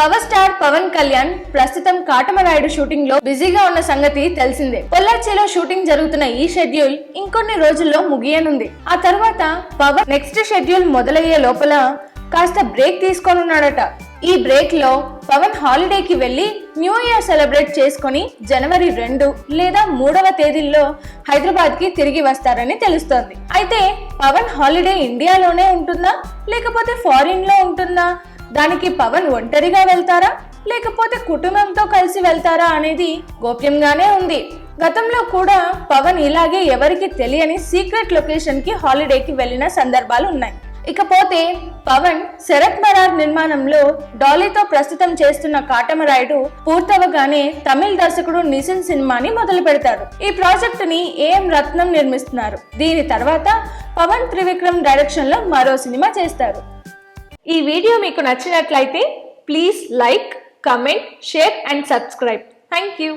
Power star Pawan Kalyan ప్రస్తుతం కాటమరాయుడు షూటింగ్లో బిజీగా ఉన్న సంగతి తెలిసిందే. పొల్లాచిలో షూటింగ్ జరుగుతున్న ఈ షెడ్యూల్ ఇంకొన్ని రోజుల్లో ముగియనుంది. ఆ తర్వాత పవర్ నెక్స్ట్ షెడ్యూల్ మొదలయ్యే లోపల కాస్త బ్రేక్ తీసుకోనున్నాడట. ఈ బ్రేక్లో పవన్ హాలిడేకి వెళ్ళి న్యూ ఇయర్ సెలబ్రేట్ చేసుకొని జనవరి రెండు లేదా మూడవ తేదీల్లో హైదరాబాద్కి తిరిగి వస్తారని తెలుస్తోంది. అయితే పవన్ హాలిడే ఇండియాలోనే ఉంటుందా? లేకపోతే ఫారిన్లో ఉంటుందా? దానికి పవన్ ఒంటరిగా వెళ్తారా? లేకపోతే కుటుంబంతో కలిసి వెళ్తారా అనేది గోప్యంగానే ఉంది. గతంలో కూడా పవన్ ఇలాగే ఎవరికి తెలియని సీక్రెట్ లొకేషన్కి హాలిడేకి వెళ్ళిన సందర్భాలు ఉన్నాయి. ఇకపోతే పవన్ శరత్ మరార్ నిర్మాణంలో డాలీతో ప్రస్తుతం చేస్తున్న కాటమరాయుడు పూర్తవగానే తమిళ దర్శకుడు నిసిన్ సినిమాని మొదలు పెడతారు. ఈ ప్రాజెక్ట్ని ఏఎం రత్నం నిర్మిస్తున్నారు. దీని తర్వాత పవన్ త్రివిక్రమ్ డైరెక్షన్లో మరో సినిమా చేస్తారు. ఈ వీడియో మీకు నచ్చినట్లయితే please like comment share and subscribe thank you